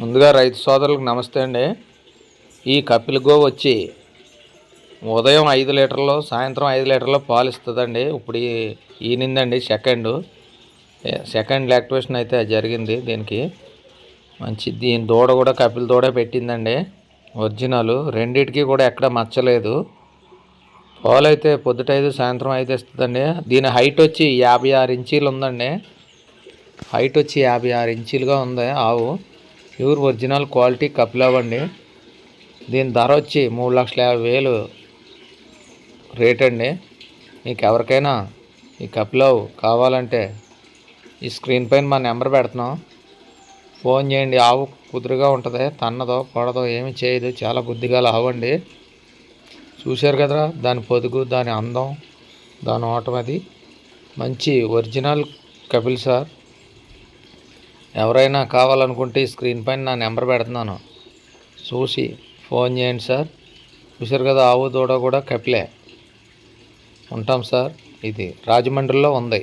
ముందుగా రైతు సోదరులకు నమస్తే అండి. ఈ కపిల్ గో వచ్చి ఉదయం ఐదు లీటర్లు సాయంత్రం ఐదు లీటర్లు పాలు ఇస్తుందండి. ఇప్పుడు ఈనిందండి సెకండ్. సెకండ్ లాక్టివేషన్ అయితే జరిగింది దీనికి. మంచి దీని దూడ కూడా కపిల్ దూడ పెట్టిందండి. ఒరిజినల్ రెండిటికి కూడా ఎక్కడ మచ్చలేదు. పాలు అయితే పొద్దుట ఐదు సాయంత్రం ఐదు ఇస్తుందండి. దీని హైట్ వచ్చి యాభై ఆరు ఇంచీలు ఉందండి. హైట్ వచ్చి యాభై ఆరు ఇంచీలుగా ఉంది ఆవు. ప్యూర్ ఒరిజినల్ క్వాలిటీ కపిలావ్ అండి దీని ధర వచ్చి మూడు లక్షల యాభై వేలు రేట్ అండి. మీకు ఎవరికైనా ఈ కపిలావ్ కావాలంటే ఈ స్క్రీన్ పైన మా నెంబర్ పెడుతున్నాం. ఫోన్ చేయండి. ఆవు కుదురుగా ఉంటుంది తన్నదో పొడదో ఏమి చేయదు. చాలా బుద్ధిగా ఆవు అండి చూశారు కదరా దాని పొదుగు దాని అందం దాని ఓటం అది. మంచి ఒరిజినల్ కపిల్ సార్. ఎవరైనా కావాలనుకుంటే ఈ స్క్రీన్ పైన నా నెంబర్ పెడుతున్నాను. చూసి ఫోన్ చేయండి సార్. చూసారు కదా ఆవు దూడ కూడా కపిలే. ఉంటాం సార్. ఇది రాజమండ్రిలో ఉంది.